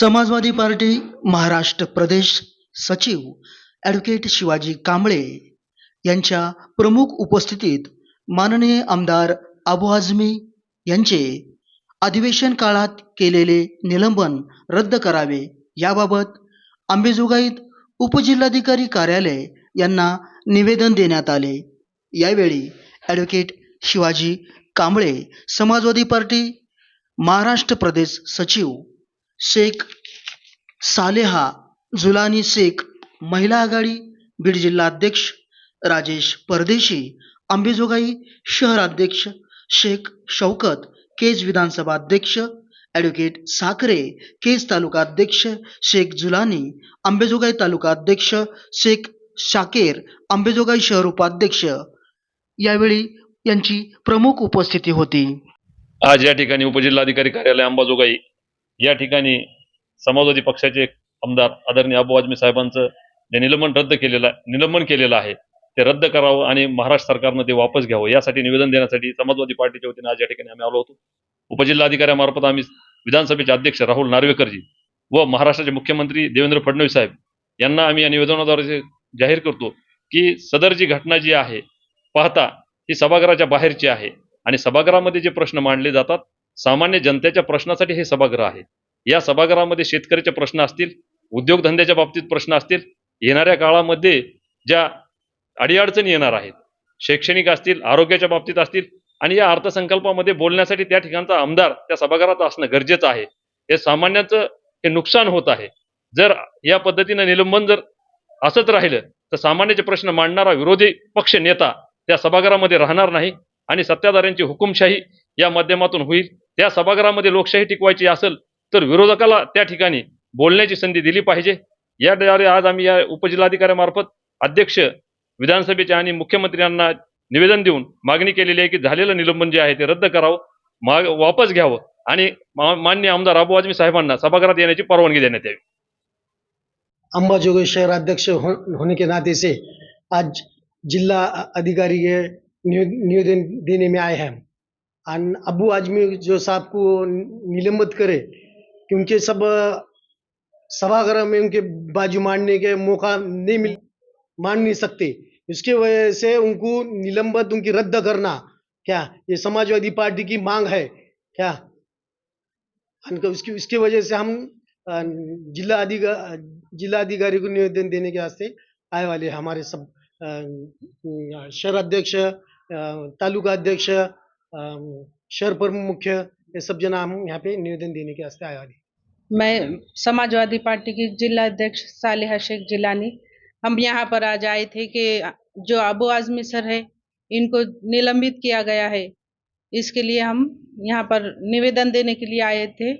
समाजवादी party Maharashtra प्रदेश सचिव advocate Shivaji Kamble यांच्या प्रमुख उपस्थितीत माननीय आमदार अबू आझमी यांचे अधिवेशन काळात केलेले निलंबन रद्द करावे याबाबत आंबेजोगाईत उपजिल्हाधिकारी कार्यालय यांना निवेदन देण्यात आले. यावेळी ॲडव्होकेट शिवाजी कांबळे समाजवादी पार्टी महाराष्ट्र प्रदेश सचिव शेख सालेहा जुलानी शेख महिला आघाडी बीड जिल्हा अध्यक्ष राजेश परदेशी अंबेजोगाई शहराध्यक्ष शेख शौकत केज विधानसभा अध्यक्ष ॲडव्होकेट साखरे केज तालुका अध्यक्ष शेख जुलानी अंबेजोगाई तालुका अध्यक्ष शेख शाकेर अंबेजोगाई शहर उपाध्यक्ष. यावेळी यांची प्रमुख उपस्थिती होती. आज या ठिकाणी उपजिल्हाधिकारी कार्यालय अंबाजोगाई या ठिकाणी समाजवादी पक्षाचे आमदार आदरणीय अबू आजमी साहेबांचं जे निलंबन रद्द केलेलं आहे निलंबन केलेलं आहे ते रद्द करावं आणि महाराष्ट्र सरकारनं ते वापस घ्यावं. यासाठी निवेदन देण्यासाठी समाजवादी पार्टीच्या वतीने आज या ठिकाणी आम्ही आलो होतो. उपजिल्हाधिकाऱ्यामार्फत आम्ही विधानसभेचे अध्यक्ष राहुल नार्वेकरजी व महाराष्ट्राचे मुख्यमंत्री देवेंद्र फडणवीस साहेब यांना आम्ही या निवेदनाद्वारे जाहीर करतो की सदर जी घटना जी आहे पाहता ही सभागृहाच्या बाहेरची आहे आणि सभागृहामध्ये जे प्रश्न मांडले जातात सामान्य जनतेच्या प्रश्नासाठी हे सभागृह आहे. या सभागृहामध्ये शेतकऱ्याचे प्रश्न असतील उद्योगधंद्याच्या बाबतीत प्रश्न असतील येणाऱ्या काळामध्ये ज्या अडीअडचणी येणार आहेत शैक्षणिक असतील आरोग्याच्या बाबतीत असतील आणि या अर्थसंकल्पामध्ये बोलण्यासाठी त्या ठिकाणचा आमदार त्या सभागृहात असणं गरजेचं आहे. हे सामान्याचं हे नुकसान होत आहे. जर या पद्धतीनं निलंबन जर असंच राहिलं तर सामान्याचे प्रश्न मांडणारा विरोधी पक्ष नेता त्या सभागृहामध्ये राहणार नाही आणि सत्ताधाऱ्यांची हुकुमशाही या माध्यमातून होईल. त्या सभागृहामध्ये लोकशाही टिकवायची असेल तर विरोधकाला त्या ठिकाणी बोलण्याची संधी दिली पाहिजे. याद्वारे आज आम्ही या उपजिल्हाधिकाऱ्यामार्फत अध्यक्ष विधानसभेचे आणि मुख्यमंत्र्यांना निवेदन देऊन मागणी केलेली आहे की झालेलं निलंबन जे आहे ते रद्द करावं माग वापस घ्यावं आणि मान्य आमदार अबू आजमी साहेबांना सभागृहात येण्याची परवानगी देण्यात यावी. अंबाजोगाई शहर अध्यक्ष हो, होने के नाते से आज जिला अधिकारी के निवेदन देने में आए हैं अबू आजमी जो साहब को निलंबित करे कि उनके सब, सभागृह में उनके बाजू मारने के मौका नहीं मिल, मान नहीं सकते। इसके वजह से उनको निलंबित, उनकी रद्द करना। क्या ये समाजवादी पार्टी की मांग है? क्या? उसकी उसकी वजह से हम जिला अधिका, जिला अधिकारी को निवेदन देने के वास्ते आए वाले हमारे सब शहर अध्यक्ष तालुका अध्यक्ष शहर प्रमुख मुख्य, ये सब जना हम यहाँ पे निवेदन देने के वास्ते आए वाले। मैं समाजवादी पार्टी की जिला अध्यक्ष सालिहा शेख जिलानी, हम यहाँ पर आज आए थे कि जो अबू आजमी सर है, इनको निलंबित किया गया है। इसके लिए हम यहाँ पर निवेदन देने के लिए आए थे।